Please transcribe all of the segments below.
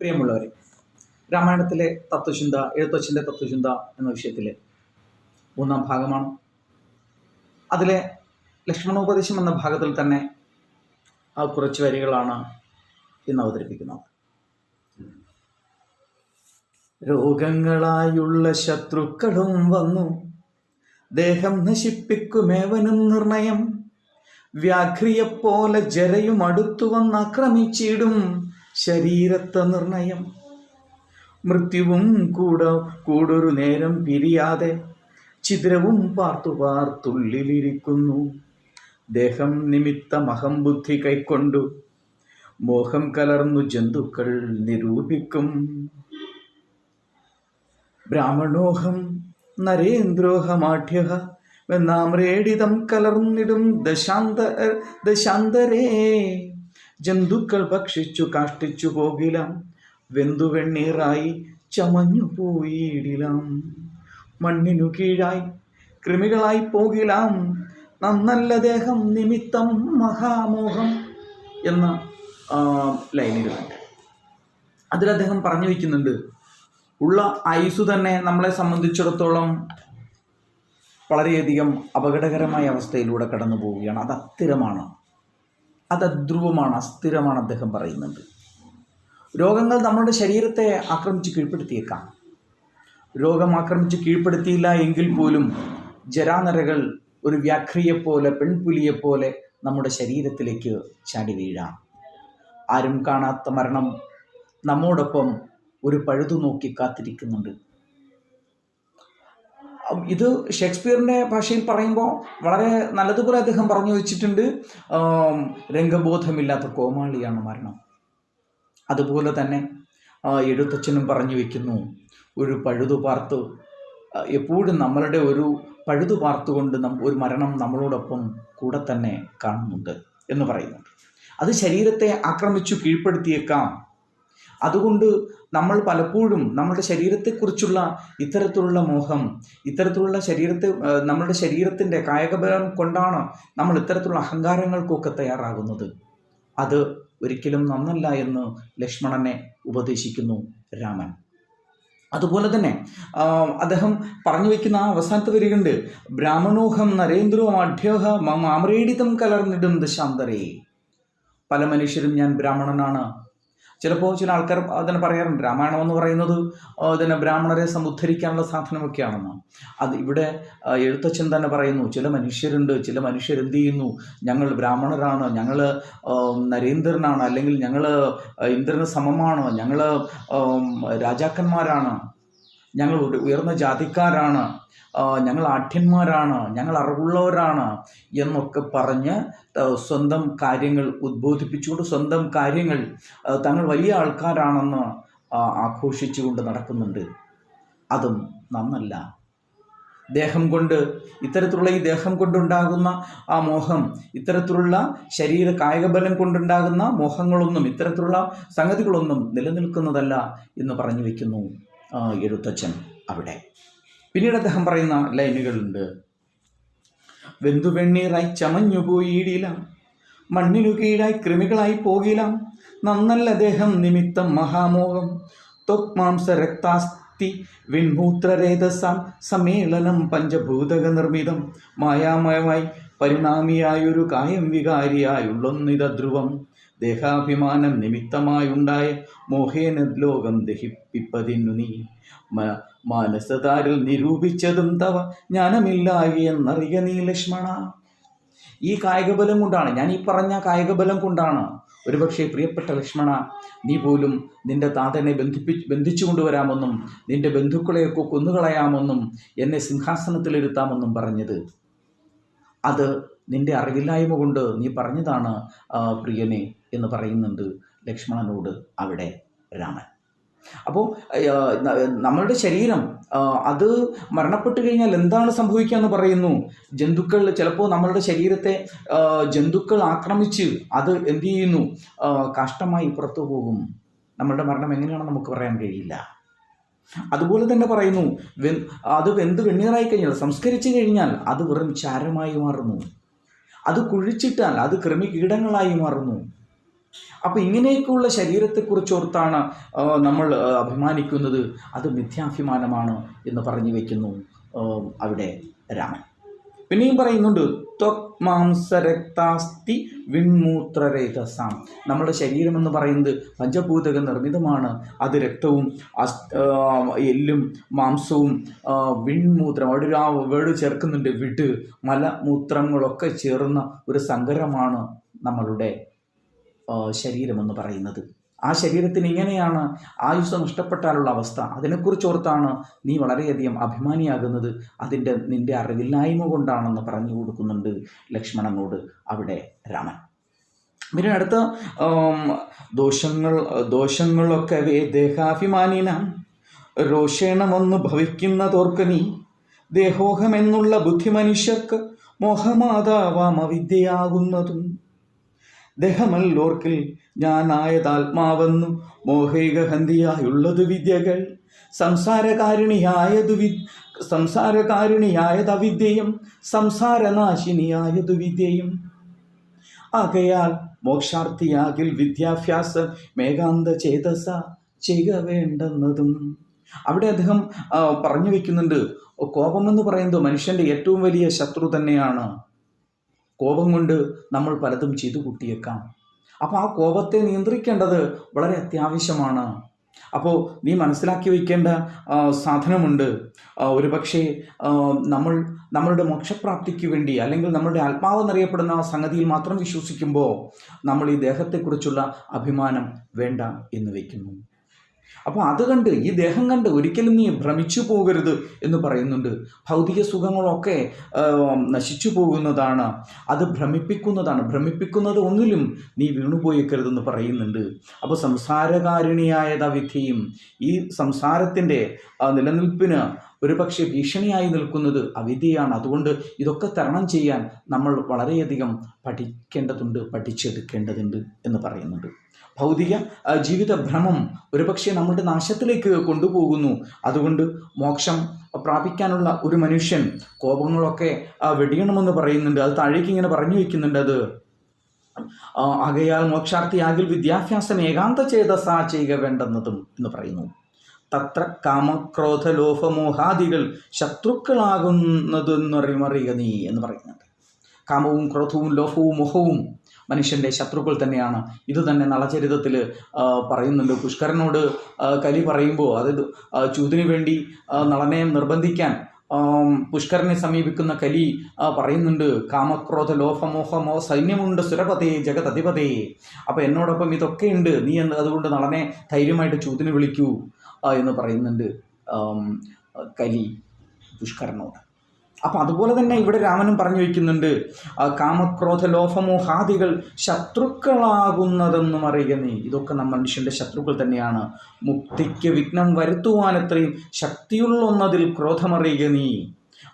പ്രിയമുള്ളവരെ രാമായണത്തിലെ തത്വചിന്ത എഴുത്തച്ഛന്റെ തത്വചിന്ത എന്ന വിഷയത്തിലെ മൂന്നാം ഭാഗമാണ്. അതിലെ ലക്ഷ്മണോപദേശം എന്ന ഭാഗത്തിൽ തന്നെ ആ കുറച്ച് വരികളാണ് ഇന്ന് അവതരിപ്പിക്കുന്നത്. രോഗങ്ങളായുള്ള ശത്രുക്കളും വന്നു. ദേഹം നശിപ്പിക്കുമേവനും നിർണയം. വ്യാഘ്രിയെപ്പോലെ ജരയും അടുത്തു വന്നാക്രമിച്ചിടും ശരീരത്തെ നിർണയം. മൃത്യുവും കൂട കൂടൊരു നേരം പിരിയാതെ ചിദ്രവും പാർത്തു പാർത്തുള്ളിലിരിക്കുന്നു. ദേഹം നിമിത്തമഹം ബുദ്ധി കൈക്കൊണ്ടു മോഹം കലർന്നു ജന്തുക്കൾ നിരൂപിക്കും. ബ്രാഹ്മണോഹം നരേന്ദ്രോഹമാഠ്യ എന്നാമ്രേടിതം കലർന്നിടും ദശാന്ത ദശാന്തരേ. ജന്തുക്കൾ ഭക്ഷിച്ചു കാഷ്ടിച്ചു പോകിലാം. വെന്തു വെണ്ണീറായി ചമഞ്ഞു പോയിടിലാം. മണ്ണിനു കീഴായി കൃമികളായി പോകിലാം. നന്നല്ല ദേഹം നിമിത്തം മഹാമോഹം എന്ന ലൈനുകളുണ്ട് അതിൽ അദ്ദേഹം പറഞ്ഞു വയ്ക്കുന്നുണ്ട് ഉള്ള ആയുസ് തന്നെ നമ്മളെ സംബന്ധിച്ചിടത്തോളം വളരെയധികം അപകടകരമായ അവസ്ഥയിലൂടെ കടന്നു പോവുകയാണ് അത് അസ്ഥിരമാണ് അത് അധ്രുവമാണ് അസ്ഥിരമാണ് അദ്ദേഹം പറയുന്നുണ്ട് രോഗങ്ങൾ നമ്മുടെ ശരീരത്തെ ആക്രമിച്ച് കീഴ്പ്പെടുത്തിയേക്കാം. രോഗം ആക്രമിച്ച് കീഴ്പ്പെടുത്തിയില്ല എങ്കിൽ പോലും ജരാനരകൾ ഒരു വ്യാഘ്രിയെപ്പോലെ പെൺപുലിയെപ്പോലെ നമ്മുടെ ശരീരത്തിലേക്ക് ചാടി വീഴാം. ആരും കാണാത്ത മരണം നമ്മോടൊപ്പം ഒരു പഴുതു നോക്കി കാത്തിരിക്കുന്നുണ്ട്. ഇത് ഷേക്സ്പിയറിന്റെ ഭാഷയിൽ പറയുമ്പോൾ വളരെ നല്ലതുപോലെ അദ്ദേഹം പറഞ്ഞു വെച്ചിട്ടുണ്ട്. രംഗബോധമില്ലാത്ത കോമാളിയാണ് മരണം. അതുപോലെ തന്നെ എഴുത്തച്ഛനും പറഞ്ഞു വയ്ക്കുന്നു ഒരു പഴുതു പാർത്ത്. എപ്പോഴും നമ്മളുടെ ഒരു പഴുതു പാർത്തുകൊണ്ട് നം ഒരു മരണം നമ്മളോടൊപ്പം കൂടെ തന്നെ കാണുന്നുണ്ട് എന്ന് പറയുന്നുണ്ട്. അത് ശരീരത്തെ ആക്രമിച്ചു കീഴ്പ്പെടുത്തിയേക്കാം. അതുകൊണ്ട് നമ്മൾ പലപ്പോഴും നമ്മുടെ ശരീരത്തെക്കുറിച്ചുള്ള ഇത്തരത്തിലുള്ള മോഹം ഇത്തരത്തിലുള്ള ശരീരത്തെ നമ്മുടെ ശരീരത്തിന്റെ കായകബലം കൊണ്ടാണ് നമ്മൾ ഇത്തരത്തിലുള്ള അഹങ്കാരങ്ങൾക്കൊക്കെ തയ്യാറാകുന്നത്. അത് ഒരിക്കലും നന്നല്ല എന്ന് ലക്ഷ്മണനെ ഉപദേശിക്കുന്നു രാമൻ. അതുപോലെ തന്നെ അദ്ദേഹം പറഞ്ഞു വയ്ക്കുന്ന ആ അവസാനത്തെ വരികയുണ്ട് ബ്രാഹ്മണോഹം നരേന്ദ്രോ അഢ്യോഹ മാമരേടിതം കലർന്നിടും ദശാന്തരേ. പല മനുഷ്യരും ഞാൻ ബ്രാഹ്മണനാണ് ചിലപ്പോൾ ചില ആൾക്കാർ അതിനെ പറയാറുണ്ട്. രാമായണം എന്ന് പറയുന്നത് ഇതിനെ ബ്രാഹ്മണരെ സമുദ്ധരിക്കാനുള്ള സാധനമൊക്കെയാണെന്ന്. അത് ഇവിടെ എഴുത്തച്ഛൻ തന്നെ പറയുന്നു ചില മനുഷ്യരുണ്ട് ചില മനുഷ്യരെന്ത് ചെയ്യുന്നു? ഞങ്ങൾ ബ്രാഹ്മണരാണ് ഞങ്ങൾ നരേന്ദ്രനാണ് അല്ലെങ്കിൽ ഞങ്ങൾ ഇന്ദ്രന് സമമാണ് ഞങ്ങൾ രാജാക്കന്മാരാണ്. ഞങ്ങൾ ഉയർന്ന ജാതിക്കാരാണ്. ഞങ്ങൾ ആഠ്യന്മാരാണ്. ഞങ്ങൾ അറിവുള്ളവരാണ് എന്നൊക്കെ പറഞ്ഞ് സ്വന്തം കാര്യങ്ങൾ ഉദ്ബോധിപ്പിച്ചുകൊണ്ട് സ്വന്തം കാര്യങ്ങൾ തങ്ങൾ വലിയ ആൾക്കാരാണെന്ന് ആഘോഷിച്ചുകൊണ്ട് നടക്കുന്നുണ്ട്. അതും നന്നല്ല. ദേഹം കൊണ്ട് ഇത്തരത്തിലുള്ള ഈ ദേഹം കൊണ്ടുണ്ടാകുന്ന ആ മോഹം ഇത്തരത്തിലുള്ള ശരീര കായികബലം കൊണ്ടുണ്ടാകുന്ന മോഹങ്ങളൊന്നും ഇത്തരത്തിലുള്ള സംഗതികളൊന്നും നിലനിൽക്കുന്നതല്ല എന്ന് പറഞ്ഞു വയ്ക്കുന്നു എഴുത്തച്ഛൻ അവിടെ. പിന്നീട് അദ്ദേഹം പറയുന്ന ലൈനുകളുണ്ട്. വെന്തുവെണ്ണീറായി ചമഞ്ഞു പോയിടിലാം മണ്ണിനു കീഴായി കൃമികളായി പോകിലാം. നന്നല്ല ദേഹം നിമിത്തം മഹാമോഹം. ത്വക്മാംസ രക്താസ്തി വിൺമൂത്രരേതസാം സമ്മേളനം പഞ്ചഭൂതക നിർമ്മിതം മായാമയമായി പരിണാമിയായൊരു കായം വികാരിയായുള്ളൊന്നിത ധ്രുവം ദേഹാഭിമാനം നിമിത്തമായുണ്ടായ മോഹേന ലോകം ദഹിപ്പിപ്പതിന്നു നീ. മാനസതാരിൽ നിരൂപിച്ചതും തവ ജ്ഞാനമില്ലായി എന്നറിയ നീ ലക്ഷ്മണ. ഈ കായികബലം കൊണ്ടാണ് ഞാൻ ഈ പറഞ്ഞ കായികബലം കൊണ്ടാണ് ഒരുപക്ഷെ പ്രിയപ്പെട്ട ലക്ഷ്മണ നീ പോലും നിന്റെ താതനെ ബന്ധിപ്പി ബന്ധിച്ചു കൊണ്ടുവരാമെന്നും നിന്റെ ബന്ധുക്കളെയൊക്കെ കൊന്നുകളയാമെന്നും എന്നെ സിംഹാസനത്തിലിരുത്താമെന്നും പറഞ്ഞത്. അത് നിന്റെ അറിവില്ലായ്മ കൊണ്ട് നീ പറഞ്ഞതാണ് പ്രിയനെ എന്ന് പറയുന്നുണ്ട് ലക്ഷ്മണനോട് അവിടെ രാമൻ. അപ്പോൾ നമ്മളുടെ ശരീരം അത് മരണപ്പെട്ടു കഴിഞ്ഞാൽ എന്താണ് സംഭവിക്കുക എന്ന് പറയുന്നു. ജന്തുക്കൾ ചിലപ്പോൾ നമ്മളുടെ ശരീരത്തെ ജന്തുക്കൾ ആക്രമിച്ച് അത് എന്ത് ചെയ്യുന്നു? കാഷ്ടമായി പുറത്തു പോകും. നമ്മളുടെ മരണം എങ്ങനെയാണെന്ന് നമുക്ക് പറയാൻ കഴിയില്ല. അതുപോലെ തന്നെ പറയുന്നു അത് വെന്ത് വെണ്ണീറായി കഴിഞ്ഞാൽ സംസ്കരിച്ചു കഴിഞ്ഞാൽ അത് വെറും ചാരമായി മാറുന്നു. അത് കുഴിച്ചിട്ടാൽ അത് കൃമികീടങ്ങളായി മാറുന്നു. അപ്പം ഇങ്ങനെയൊക്കെയുള്ള ശരീരത്തെക്കുറിച്ച് ഓർത്താണ് നമ്മൾ അഭിമാനിക്കുന്നത്. അത് മിഥ്യാഭിമാനമാണ് എന്ന് പറഞ്ഞു വെക്കുന്നു അവിടെ രാമൻ. പിന്നെയും പറയുന്നുണ്ട് ത്വക് മാംസരക്താസ്തി വിൺമൂത്രരേതസാം. നമ്മുടെ ശരീരം എന്ന് പറയുന്നത് പഞ്ചഭൂതക നിർമ്മിതമാണ്. അത് രക്തവും എല്ലും മാംസവും വിൺമൂത്രം അവിടെ ഒരു ആ വേട് ചേർക്കുന്നുണ്ട് വിട്. മലമൂത്രങ്ങളൊക്കെ ചേർന്ന ഒരു സങ്കരമാണ് നമ്മളുടെ ശരീരമെന്ന് പറയുന്നത്. ആ ശരീരത്തിന് ഇങ്ങനെയാണ് ആയുസ് നഷ്ടപ്പെട്ടാലുള്ള അവസ്ഥ. അതിനെക്കുറിച്ച് ഓർത്താണ് നീ വളരെയധികം അഭിമാനിയാകുന്നത്. അതിന്റെ നിന്റെ അറിവില്ലായ്മ കൊണ്ടാണെന്ന് പറഞ്ഞു കൊടുക്കുന്നുണ്ട് ലക്ഷ്മണനോട് അവിടെ രാമൻ. പിന്നെ അടുത്ത ദോഷങ്ങൾ ദോഷങ്ങളൊക്കെ ദേഹാഭിമാനിനാം. ഭവിക്കുന്നതോർക്ക് നീ. ദേഹോഹമെന്നുള്ള ബുദ്ധി മനുഷ്യർക്ക് മോഹമാതാവാം അവിദ്യയാകുന്നതും. ദേഹമല്ലോർക്കിൽ ഞാനായതാത്മാവെന്നു മോഹൈകഹന്തിയായുള്ളതു വിദ്യകൾ. സംസാരകാരിണിയായതു വി സംസാരകാരിണിയായത് അവിദ്യയും സംസാരനാശിനിയായതു വിദ്യയും ആകയാൽ മോക്ഷാർത്ഥിയാകിൽ വിദ്യാഭ്യാസം മേഘാന്ത ചേതസ ചെയ്യുക വേണ്ടെന്നതും അവിടെ അദ്ദേഹം പറഞ്ഞു വെക്കുന്നുണ്ട് കോപമെന്ന് പറയുന്നത് മനുഷ്യന്റെ ഏറ്റവും വലിയ ശത്രു തന്നെയാണ്. കോപം കൊണ്ട് നമ്മൾ പലതും ചെയ്തു കൂട്ടിയേക്കാം. അപ്പോൾ ആ കോപത്തെ നിയന്ത്രിക്കേണ്ടത് വളരെ അത്യാവശ്യമാണ്. അപ്പോൾ നീ മനസ്സിലാക്കി വയ്ക്കേണ്ട സാധനമുണ്ട്. ഒരുപക്ഷെ നമ്മൾ നമ്മളുടെ മോക്ഷപ്രാപ്തിക്ക് വേണ്ടി അല്ലെങ്കിൽ നമ്മളുടെ ആത്മാവെന്നറിയപ്പെടുന്ന സംഗതിയിൽ മാത്രം വിശ്വസിക്കുമ്പോൾ നമ്മൾ ഈ ദേഹത്തെക്കുറിച്ചുള്ള അഭിമാനം വേണ്ട എന്ന് വയ്ക്കുന്നു. അപ്പോൾ അത് കണ്ട് ഈ ദേഹം കണ്ട് ഒരിക്കലും നീ ഭ്രമിച്ചു പോകരുത് എന്ന് പറയുന്നുണ്ട്. ഭൗതിക സുഖങ്ങളൊക്കെ നശിച്ചു പോകുന്നതാണ്. അത് ഭ്രമിപ്പിക്കുന്നതാണ്. ഭ്രമിപ്പിക്കുന്നത് ഒന്നിലും നീ വീണുപോയേക്കരുതെന്ന് പറയുന്നുണ്ട്. അപ്പോൾ സംസാരകാരിണിയായ വിധിയും. ഈ സംസാരത്തിന്റെ നിലനിൽപ്പിന് നിലനിൽപ്പിന് ഒരുപക്ഷെ ഭീഷണിയായി നിൽക്കുന്നത് അവിധിയാണ്. അതുകൊണ്ട് ഇതൊക്കെ തരണം ചെയ്യാൻ നമ്മൾ വളരെയധികം പഠിക്കേണ്ടതുണ്ട് പഠിച്ചെടുക്കേണ്ടതുണ്ട് എന്ന് പറയുന്നുണ്ട്. ഭൗതിക ജീവിത ഭ്രമം ഒരുപക്ഷെ നമ്മുടെ നാശത്തിലേക്ക് കൊണ്ടുപോകുന്നു. അതുകൊണ്ട് മോക്ഷം പ്രാപിക്കാനുള്ള ഒരു മനുഷ്യൻ കോപങ്ങളൊക്കെ വെടിയണമെന്ന് പറയുന്നുണ്ട്. അത് താഴേക്ക് ഇങ്ങനെ പറഞ്ഞു വയ്ക്കുന്നുണ്ട് അത്. ആകയാൽ മോക്ഷാർത്ഥിയാകിൽ വിദ്യാഭ്യാസം ഏകാന്ത ചേതസാ ചെയ്യുക വേണ്ടെന്നതും എന്ന് പറയുന്നു. തത്ര കാമക്രോധ ലോഭമോഹാദികൾ ശത്രുക്കളാകുന്നതെന്നറിമറിയുക നീ എന്ന് പറയുന്നുണ്ട്. കാമവും ക്രോധവും ലോഭവും മോഹവും മനുഷ്യന്റെ ശത്രുക്കൾ തന്നെയാണ്. ഇത് തന്നെ നളചരിതത്തിൽ പറയുന്നുണ്ട്. പുഷ്കരനോട് കലി പറയുമ്പോൾ അതായത് ചൂതിനു വേണ്ടി നളനെ നിർബന്ധിക്കാൻ പുഷ്കരനെ സമീപിക്കുന്ന കലി പറയുന്നുണ്ട് കാമക്രോധ ലോഭമോഹമോ സൈന്യമുണ്ട് സുരപതേ ജഗതധിപതേ. അപ്പോൾ എന്നോടൊപ്പം ഇതൊക്കെയുണ്ട് നീ എന്ത് അതുകൊണ്ട് നളനെ ധൈര്യമായിട്ട് ചൂതിന് വിളിക്കൂ എന്ന് പറയുന്നുണ്ട് കലി പുഷ്കരനോട്. അപ്പം അതുപോലെ തന്നെ ഇവിടെ രാമനും പറഞ്ഞു വയ്ക്കുന്നുണ്ട് കാമക്രോധ ലോഭമോഹാദികൾ ശത്രുക്കളാകുന്നതെന്നും അറിയുക നീ. ഇതൊക്കെ നമ്മൾ മനുഷ്യന്റെ ശത്രുക്കൾ തന്നെയാണ്. മുക്തിക്ക് വിഘ്നം വരുത്തുവാനത്രയും ശക്തിയുള്ള ഒന്നതിൽ ക്രോധമറിയുക നീ.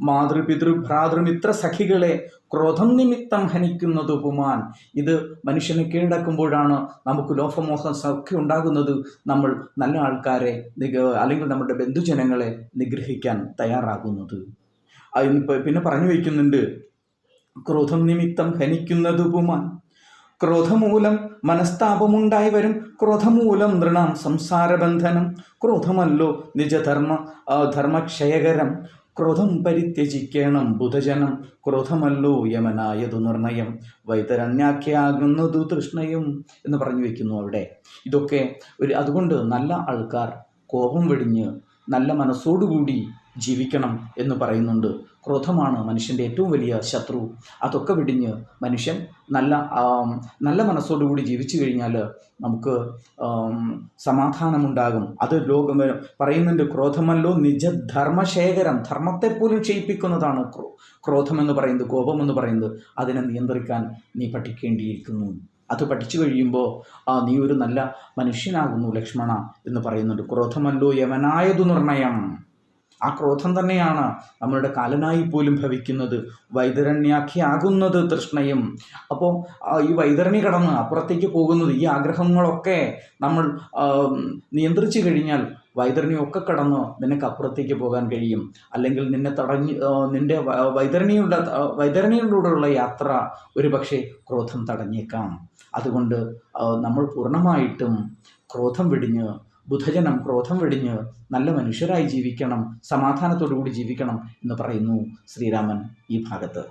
മാതൃപിതൃ ഭ്രാതൃമിത്ര സഖികളെ ക്രോധം നിമിത്തം ഹനിക്കുന്നത് ഉപമാൻ. ഇത് മനുഷ്യനെ കീഴടക്കുമ്പോഴാണ് നമുക്ക് ലോഭമോഹം സൗഖ്യം ഉണ്ടാകുന്നത്. നമ്മൾ നല്ല ആൾക്കാരെ അല്ലെങ്കിൽ നമ്മുടെ ബന്ധുജനങ്ങളെ നിഗ്രഹിക്കാൻ തയ്യാറാകുന്നത്. പിന്നെ പറഞ്ഞു വയ്ക്കുന്നുണ്ട്. ക്രോധം നിമിത്തം ഹനിക്കുന്നത് ഉപമാൻ. ക്രോധമൂലം മനസ്താപമുണ്ടായി വരും. ക്രോധമൂലം നൃണാം സംസാരബന്ധനം. ക്രോധമല്ലോ നിജധർമ്മ ധർമ്മക്ഷയകരം. ക്രോധം പരിത്യജിക്കണം ബുധജനം. ക്രോധമല്ലോ യമനായതു നിർണയം. വൈതരണ്യാഖ്യാകുന്നതു തൃഷ്ണയും എന്ന് പറഞ്ഞു വെക്കുന്നു അവിടെ. ഇതൊക്കെ ഒരു അതുകൊണ്ട് നല്ല ആൾക്കാർ കോപം വെടിഞ്ഞ് നല്ല മനസ്സോടുകൂടി ജീവിക്കണം എന്ന് പറയുന്നുണ്ട്. ക്രോധമാണ് മനുഷ്യന്റെ ഏറ്റവും വലിയ ശത്രു. അതൊക്കെ വിടിഞ്ഞ് മനുഷ്യൻ നല്ല നല്ല മനസ്സോടുകൂടി ജീവിച്ചു കഴിഞ്ഞാൽ നമുക്ക് സമാധാനമുണ്ടാകും. അത് ലോകം പറയുന്നുണ്ട് ക്രോധമല്ലോ നിജധർമ്മശേഖരം. ധർമ്മത്തെ പോലും ക്ഷയിപ്പിക്കുന്നതാണ് ക്രോ ക്രോധമെന്ന് പറയുന്നത് കോപമെന്ന് പറയുന്നത്. അതിനെ നിയന്ത്രിക്കാൻ നീ പഠിക്കേണ്ടിയിരിക്കുന്നു. അത് പഠിച്ചു കഴിയുമ്പോൾ ആ നീ ഒരു നല്ല മനുഷ്യനാകുന്നു ലക്ഷ്മണ എന്ന് പറയുന്നുണ്ട്. ക്രോധമല്ലോ യമനായതു നിർണയം. ആ ക്രോധം തന്നെയാണ് നമ്മളുടെ കാലനായി പോലും ഭവിക്കുന്നത്. വൈതരണ്യാഖ്യാകുന്നത് തൃഷ്ണയും. അപ്പോൾ ഈ വൈതരണി കടന്ന് അപ്പുറത്തേക്ക് പോകുന്നത് ഈ ആഗ്രഹങ്ങളൊക്കെ നമ്മൾ നിയന്ത്രിച്ചു കഴിഞ്ഞാൽ വൈതരണിയൊക്കെ കടന്ന് നിനക്ക് അപ്പുറത്തേക്ക് പോകാൻ കഴിയും. അല്ലെങ്കിൽ നിന്നെ തടഞ്ഞ് നിന്റെ വൈതരണിയുടെ വൈതരണിയിലൂടെയുള്ള യാത്ര ഒരു പക്ഷേ ക്രോധം തടഞ്ഞേക്കാം. അതുകൊണ്ട് നമ്മൾ പൂർണമായിട്ടും ക്രോധം വെടിഞ്ഞ് ബുധജനം ക്രോധം വെടിഞ്ഞ് നല്ല മനുഷ്യരായി ജീവിക്കണം സമാധാനത്തോടു കൂടി ജീവിക്കണം എന്ന് പറയുന്നു ശ്രീരാമൻ ഈ ഭാഗത്ത്.